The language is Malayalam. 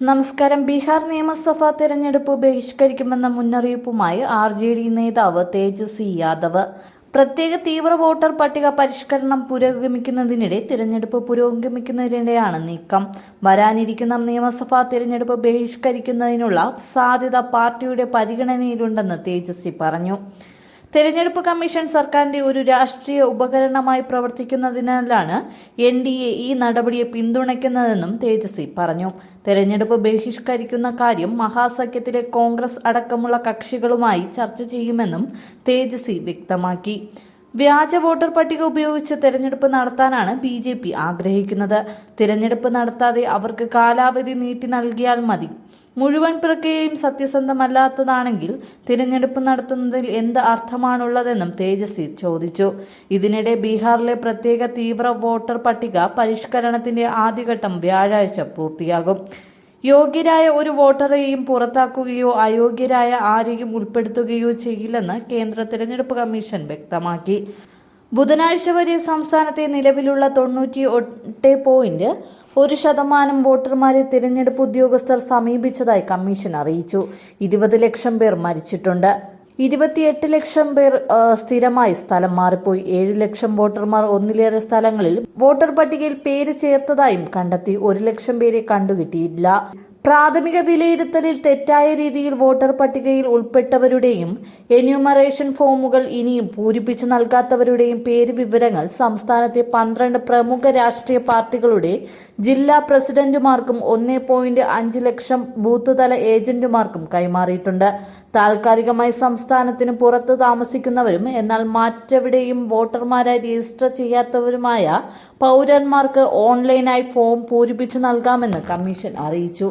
നമസ്കാരം. ബീഹാർ നിയമസഭാ തെരഞ്ഞെടുപ്പ് ബഹിഷ്കരിക്കുമെന്ന മുന്നറിയിപ്പുമായി ആർ ജെ ഡി നേതാവ് തേജസ്വി യാദവ്. പ്രത്യേക തീവ്ര വോട്ടർ പട്ടിക പരിഷ്കരണം പുരോഗമിക്കുന്നതിനിടെ തിരഞ്ഞെടുപ്പ് പുരോഗമിക്കുന്നതിനിടെയാണ് നീക്കം. വരാനിരിക്കുന്ന നിയമസഭാ തിരഞ്ഞെടുപ്പ് ബഹിഷ്കരിക്കുന്നതിനുള്ള സാധ്യത പാർട്ടിയുടെ പരിഗണനയിലുണ്ടെന്ന് തേജസ്വി പറഞ്ഞു. തെരഞ്ഞെടുപ്പ് കമ്മീഷൻ സർക്കാരിന്റെ ഒരു രാഷ്ട്രീയ ഉപകരണമായി പ്രവർത്തിക്കുന്നതിനാലാണ് എൻ ഡി എ ഈ നടപടിയെ പിന്തുണയ്ക്കുന്നതെന്നും തേജസ്വി പറഞ്ഞു. തെരഞ്ഞെടുപ്പ് ബഹിഷ്കരിക്കുന്ന കാര്യം മഹാസഖ്യത്തിലെ കോൺഗ്രസ് അടക്കമുള്ള കക്ഷികളുമായി ചർച്ച ചെയ്യുമെന്നും തേജസ്വി വ്യക്തമാക്കി. വ്യാജ വോട്ടർ പട്ടിക ഉപയോഗിച്ച് തെരഞ്ഞെടുപ്പ് നടത്താനാണ് ബി ജെ പി ആഗ്രഹിക്കുന്നത്. തിരഞ്ഞെടുപ്പ് നടത്താതെ അവർക്ക് കാലാവധി നീട്ടി നൽകിയാൽ മതി. മുഴുവൻ പ്രക്രിയയും സത്യസന്ധമല്ലാത്തതാണെങ്കിൽ തിരഞ്ഞെടുപ്പ് നടത്തുന്നതിൽ എന്ത് അർത്ഥമാണുള്ളതെന്നും തേജസ്വി ചോദിച്ചു. ഇതിനിടെ ബീഹാറിലെ പ്രത്യേക തീവ്ര വോട്ടർ പട്ടിക പരിഷ്കരണത്തിന്റെ ആദ്യഘട്ടം വ്യാഴാഴ്ച പൂർത്തിയാകും. യോഗ്യരായ ഒരു വോട്ടറെയും പുറത്താക്കുകയോ അയോഗ്യരായ ആരെയും ഉൾപ്പെടുത്തുകയോ ചെയ്യില്ലെന്ന് കേന്ദ്ര തിരഞ്ഞെടുപ്പ് കമ്മീഷൻ വ്യക്തമാക്കി. ബുധനാഴ്ച വരെ സംസ്ഥാനത്തെ നിലവിലുള്ള തൊണ്ണൂറ്റി എട്ട് പോയിന്റ് ഒരു ശതമാനം വോട്ടർമാരെ തിരഞ്ഞെടുപ്പ് ഉദ്യോഗസ്ഥർ സമീപിച്ചതായി കമ്മീഷൻ അറിയിച്ചു. ഇരുപത് ലക്ഷം പേർ മരിച്ചിട്ടുണ്ട്. ഇരുപത്തിയെട്ട് ലക്ഷം പേർ സ്ഥിരമായി സ്ഥലം മാറിപ്പോയി. ഏഴ് ലക്ഷം വോട്ടർമാർ ഒന്നിലേറെ സ്ഥലങ്ങളിൽ വോട്ടർ പട്ടികയിൽ പേര് ചേർത്തതായും കണ്ടെത്തി. ഒരു ലക്ഷം പേരെ കണ്ടുകിട്ടിയില്ല. പ്രാഥമിക വിലയിരുത്തലിൽ തെറ്റായ രീതിയിൽ വോട്ടർ പട്ടികയിൽ ഉൾപ്പെട്ടവരുടെയും എന്യൂമറേഷൻ ഫോമുകൾ ഇനിയും പൂരിപ്പിച്ച് നൽകാത്തവരുടെയും പേര് വിവരങ്ങൾ സംസ്ഥാനത്തെ പന്ത്രണ്ട് പ്രമുഖ രാഷ്ട്രീയ പാർട്ടികളുടെ ജില്ലാ പ്രസിഡന്റുമാർക്കും ഒന്നേ പോയിന്റ് അഞ്ച് ലക്ഷം ബൂത്ത് തല ഏജന്റുമാർക്കും കൈമാറിയിട്ടുണ്ട്. താൽക്കാലികമായി സംസ്ഥാനത്തിന് പുറത്ത് താമസിക്കുന്നവരും എന്നാൽ മറ്റെവിടെയും വോട്ടർമാരായി രജിസ്റ്റർ ചെയ്യാത്തവരുമായ പൗരന്മാർക്ക് ഓൺലൈനായി ഫോം പൂരിപ്പിച്ച് നൽകാമെന്ന് കമ്മീഷൻ അറിയിച്ചു.